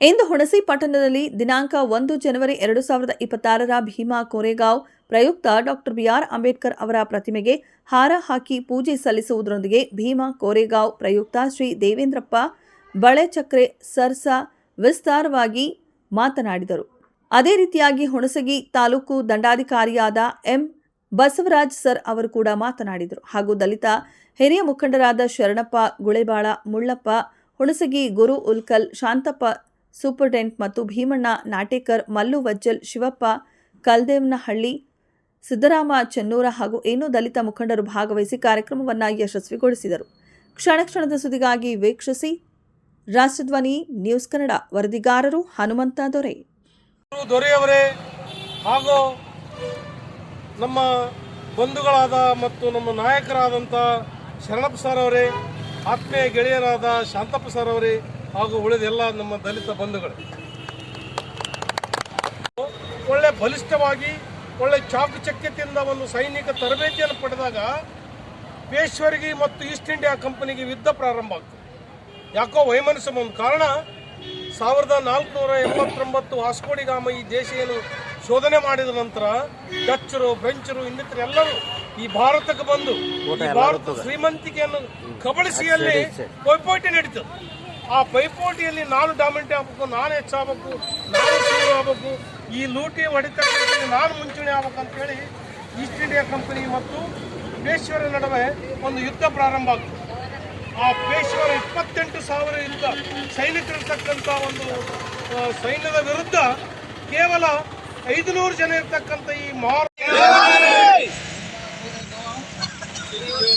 ಇಂದು ಹುಣಸಿ ಪಟ್ಟಣದಲ್ಲಿ ದಿನಾಂಕ ಒಂದು ಜನವರಿ ಎರಡು ಸಾವಿರದ ಇಪ್ಪತ್ತಾರರ ಭೀಮಾ ಕೋರೆಗಾಂವ್ ಪ್ರಯುಕ್ತ ಡಾಕ್ಟರ್ ಬಿಆರ್ ಅಂಬೇಡ್ಕರ್ ಅವರ ಪ್ರತಿಮೆಗೆ ಹಾರ ಹಾಕಿ ಪೂಜೆ ಸಲ್ಲಿಸುವುದರೊಂದಿಗೆ ಭೀಮಾ ಕೋರೆಗಾಂವ್ ಪ್ರಯುಕ್ತ ಶ್ರೀ ದೇವೇಂದ್ರಪ್ಪ ಬಳೆಚಕ್ರೆ ಸರ್ಸ ವಿಸ್ತಾರವಾಗಿ ಮಾತನಾಡಿದರು. ಅದೇ ರೀತಿಯಾಗಿ ಹುಣಸಗಿ ತಾಲೂಕು ದಂಡಾಧಿಕಾರಿಯಾದ ಎಂ ಬಸವರಾಜ್ ಸರ್ ಅವರು ಕೂಡ ಮಾತನಾಡಿದರು. ಹಾಗೂ ದಲಿತ ಹಿರಿಯ ಮುಖಂಡರಾದ ಶರಣಪ್ಪ ಗುಳೆಬಾಳ, ಮುಳ್ಳಪ್ಪ, ಹುಣಸಗಿ ಗುರು ಉಲ್ಕಲ್, ಶಾಂತಪ್ಪ ಸೂಪರ್ಟೆಂಟ್ ಮತ್ತು ಭೀಮಣ್ಣ, ನಾಟೇಕರ್ ಮಲ್ಲು ವಜ್ಜಲ್, ಶಿವಪ್ಪ, ಕಲ್ದೇವ್ನಹಳ್ಳಿ, ಸಿದ್ದರಾಮ ಚೆನ್ನೂರ ಹಾಗೂ ಇನ್ನೂ ದಲಿತ ಮುಖಂಡರು ಭಾಗವಹಿಸಿ ಕಾರ್ಯಕ್ರಮವನ್ನು ಯಶಸ್ವಿಗೊಳಿಸಿದರು. ಕ್ಷಣ ಕ್ಷಣದ ಸುದ್ದಿಗಾಗಿ ವೀಕ್ಷಿಸಿ ರಾಷ್ಟ್ರಧ್ವನಿ ನ್ಯೂಸ್ ಕನ್ನಡ, ವರದಿಗಾರರು ಹನುಮಂತ ದೊರೆ. ದೊರೆಯವರೇ ಹಾಗೂ ನಮ್ಮ ಬಂಧುಗಳಾದ ಮತ್ತು ನಮ್ಮ ನಾಯಕರಾದಂಥ ಶರಣಪ್ಪ ಸರ್ ಅವರೇ, ಆತ್ಮೀಯ ಗೆಳೆಯರಾದ ಶಾಂತಪ್ಪ ಸರ್ ಅವರೇ ಹಾಗೂ ಉಳಿದೆಲ್ಲ ನಮ್ಮ ದಲಿತ ಬಂಧುಗಳು. ಒಳ್ಳೆ ಬಲಿಷ್ಠವಾಗಿ, ಒಳ್ಳೆ ಚಾಕಚಕ್ಯತೆಯಿಂದ ಒಂದು ಸೈನಿಕ ತರಬೇತಿಯನ್ನು ಪಡೆದಾಗ ಪೇಶ್ವರಿಗೆ ಮತ್ತು ಈಸ್ಟ್ ಇಂಡಿಯಾ ಕಂಪನಿಗೆ ಯುದ್ಧ ಪ್ರಾರಂಭ ಆಗ್ತದೆ. ಯಾಕೋ ವೈಮನಸ್ಸು ಒಂದು ಕಾರಣ, ಸಾವಿರದ ನಾಲ್ಕುನೂರ ಎಂಬತ್ತೊಂಬತ್ತು ವಾಸ್ಕೋಡಿಗಾಮ ಈ ದೇಶ ಏನು ಶೋಧನೆ ಮಾಡಿದ ನಂತರ ಡಚ್ಚರು ಫ್ರೆಂಚರು ಇನ್ನಿತರ ಎಲ್ಲರೂ ಈ ಭಾರತಕ್ಕೆ ಬಂದು ಈ ಭಾರತ ಶ್ರೀಮಂತಿಕೆಯನ್ನು ಕಬಳಿಸಿಯಲ್ಲಿ ಪೈಪೋಟಿ ನಡೀತದೆ ಆ ಪೈಪೋಟಿಯಲ್ಲಿ ನಾನು ಡಾಮಿನೇಟ್ ಆಗಬೇಕು ನಾನು ಹೆಚ್ಚಾಗಬೇಕು ನಾನು ಶುರು ಆಗಬೇಕು ಈ ಲೂಟಿ ಹೊಡಿತ ನಾನು ಮುಂಚೂಣಿ ಆಗ್ಬೇಕು ಅಂತೇಳಿ ಈಸ್ಟ್ ಇಂಡಿಯಾ ಕಂಪನಿ ಮತ್ತು ಪೇಶ್ವರ ನಡುವೆ ಒಂದು ಯುದ್ಧ ಪ್ರಾರಂಭ ಆಗ್ತದೆ ಆ ಪೇಶ್ವರ ಇಪ್ಪತ್ತೆಂಟು ಸಾವಿರ ಯುದ್ಧ ಸೈನಿಕರಿರ್ತಕ್ಕಂಥ ಒಂದು ಸೈನ್ಯದ ವಿರುದ್ಧ ಕೇವಲ ಐದುನೂರು ಜನ ಇರ್ತಕ್ಕಂಥ ಈ ಮಾರ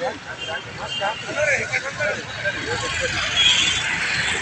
なるほど。